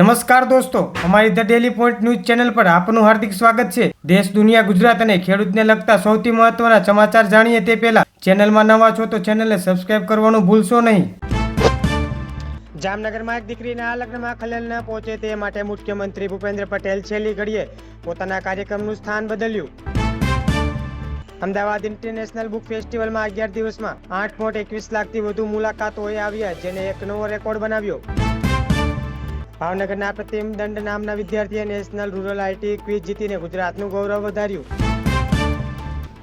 નમસ્કાર દોસ્તો, અમારી the daily point news channel પર આપનું હાર્દિક સ્વાગત છે. દેશ, દુનિયા, ગુજરાત અને ખેડૂતને લગતા સૌથી મહત્વના સમાચાર જાણીએ તે પહેલા ચેનલમાં નવા છો તો ચેનલને સબસ્ક્રાઇબ કરવાનું ભૂલશો નહીં. જામનગરમાં એક દીકરીના લગ્નમાં ખલેલ ન પહોંચે તે માટે મુખ્યમંત્રી ભૂપેન્દ્ર પટેલ છેલ્લી ઘડીએ પોતાના કાર્યક્રમનું સ્થાન બદલ્યું. અમદાવાદ ઇન્ટરનેશનલ બુક ફેસ્ટિવલમાં અગિયાર દિવસમાં આઠ પોઈન્ટ એકવીસ લાખથી વધુ મુલાકાતોએ આવ્યા, જેને એક નવો રેકોર્ડ બનાવ્યો. ભાવનગરના પ્રતિમ દંડ નામના વિદ્યાર્થીએ નેશનલ રૂરલ આઈટી ક્વિઝ જીતીને ગુજરાતનું ગૌરવ વધાર્યું.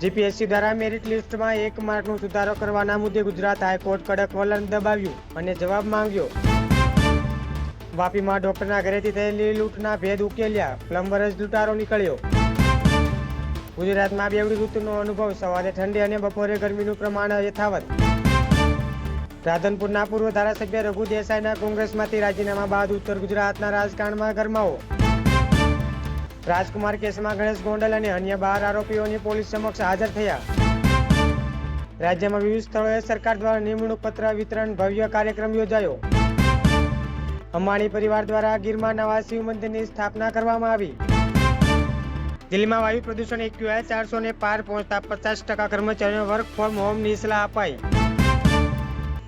જીપીએસસી દ્વારા મેરિટ લિસ્ટમાં એક માર્કનો સુધારો કરવાના મુદ્દે ગુજરાત હાઈકોર્ટ કડક વલણ દબાવ્યું અને જવાબ માંગ્યો. વાપીમાં ડોક્ટરના ઘરેથી થયેલી લૂંટના ભેદ ઉકેલ્યા, પ્લમ્બર જ લૂંટારો નીકળ્યો. ગુજરાતમાં બેવડી ઋતુનો અનુભવ, સવારે ઠંડી અને બપોરે ગરમીનું પ્રમાણ યથાવત. રાધનપુરના પૂર્વ ધારાસભ્ય રઘુ દેસાઈના કોંગ્રેસમાંથી રાજીનામા બાદ ઉત્તર ગુજરાતના રાજકારણમાં ગરમાવો. રાજકુમાર કેસમાં ગણેશ ગોંડલ અને અન્ય બાર આરોપીઓની પોલીસ સમક્ષ હાજર થયા. રાજ્યમાં વિવિધ સ્થળોએ સરકાર દ્વારા નિમણૂક પત્ર વિતરણ ભવ્ય કાર્યક્રમ યોજાયો. અંબાણી પરિવાર દ્વારા ગીરમાં નવા શિવ મંદિરની સ્થાપના કરવામાં આવી. દિલ્હીમાં વાયુ પ્રદૂષણ એક્યુઆઈ ચારસો ને પાર પહોંચતા પચાસ ટકા કર્મચારીઓને વર્ક ફ્રોમ હોમની સલાહ અપાઈ.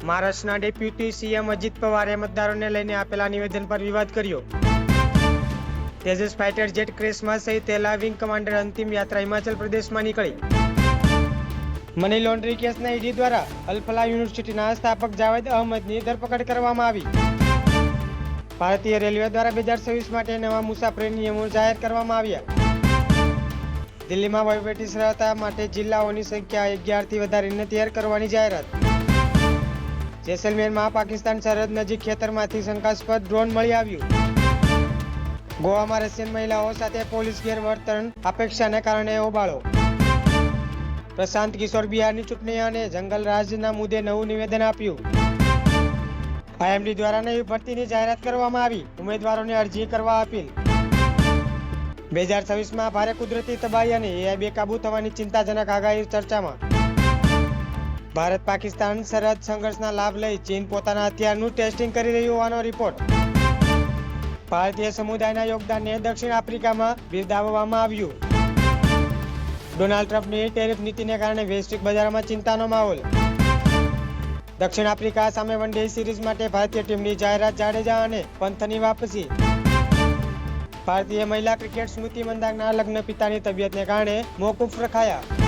મહારાષ્ટ્રના ડેપ્યુટી સીએમ અજીત પવારે મતદારોને લઈને આપેલા નિવેદન પર વિવાદ કર્યો. તેજસ ફાઇટર જેટ ક્રેશમાં સહિત તેલા વિંગ કમાન્ડર અંતિમ યાત્રા હિમાચલ પ્રદેશમાં નીકળી. મની લોન્ડ્રી કેસના ઈડી દ્વારા અલફલા યુનિવર્સિટીના સ્થાપક જાવેદ અહમદની ધરપકડ કરવામાં આવી. ભારતીય રેલવે દ્વારા બે હજાર છવ્વીસ માટે નવા મુસાફરી નિયમો જાહેર કરવામાં આવ્યા. દિલ્હીમાં વહીવટી સરળતા માટે જિલ્લાઓની સંખ્યા અગિયારથી વધારીને તૈયાર કરવાની જાહેરાત. જેસલમેરમાં પાકિસ્તાન સરહદ નજીક ખેતરમાંથી શંકાસ્પદ ડ્રોન મળી આવ્યું. ગોવામાં રશિયન મહિલાઓ સાથે પોલીસ ગેરવર્તન અપેક્ષાને કારણે હોબાળો. પ્રશાંત કિશોર બિહારની ચૂંટણી અને જંગલ રાજના મુદ્દે નવું નિવેદન આપ્યું. આઈએમડી દ્વારા નવી ભરતીની જાહેરાત કરવામાં આવી. ઉમેદવારોને અરજી કરવા અપીલ. બે હજાર છવ્વીસમાં ભારે કુદરતી તબાહી અને એઆઈ બેકાબૂ થવાની ચિંતાજનક આગાહી ચર્ચામાં. ભારત પાકિસ્તાન સરહદ સંઘર્ષના લાભ લઈ ચીન પોતાના હથિયારનું ટેસ્ટિંગ કરી રહ્યું હોવાનો રિપોર્ટ. ભારતીય સમુદાયના યોગદાનને દક્ષિણ આફ્રિકામાં બિરદાવવામાં આવ્યું. ડોનાલ્ડ ટ્રમ્પની ટેરિફ નીતિને કારણે વૈશ્વિક બજારમાં ચિંતાનો માહોલ. દક્ષિણ આફ્રિકા સામે વન ડે સિરીઝ માટે ભારતીય ટીમની જાહેરાત જાડેજા અને પંથની વાપસી. ભારતીય મહિલા ક્રિકેટ સ્મૃતિ મંદાગના લગ્ન પિતાની તબિયતને કારણે મોકૂફ રખાયા.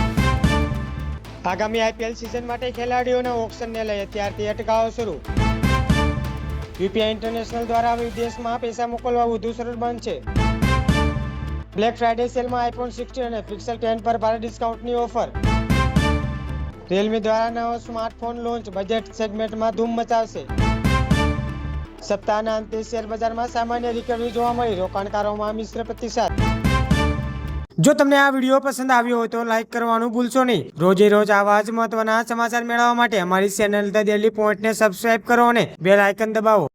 આગામી આઈપીએલ સિઝન માટે ખેલાડીઓના ઓક્શનને લઈ અત્યારથી અટકાવો શરૂ. યુપીઆઈ ઇન્ટરનેશનલ દ્વારા વિદેશમાં પૈસા મોકલવા વધુ સરળ બનશે બ્લેક ફ્રાઇડે સેલમાં આઈફોન સિક્સટીન અને પિક્સેલ ટેન પર ભારે ડિસ્કાઉન્ટની ઓફર રિયલમી દ્વારા નવો સ્માર્ટફોન લોન્ચ બજેટ સેગમેન્ટમાં ધૂમ મચાવશે. સપ્તાહના અંતે શેર બજારમાં સામાન્ય રિકવરી જોવા મળી રોકાણકારોમાં મિશ્ર પ્રતિસાદ. જો તમને આ વીડિયો પસંદ આવ્યો હોય તો લાઈક કરવાનું ભૂલશો નહીં. રોજે રોજ આવા જ મહત્વના સમાચાર મેળવવા માટે અમારી ચેનલ ધ ડેલી પોઈન્ટને સબસ્ક્રાઇબ કરો અને બેલ આઇકન દબાવો.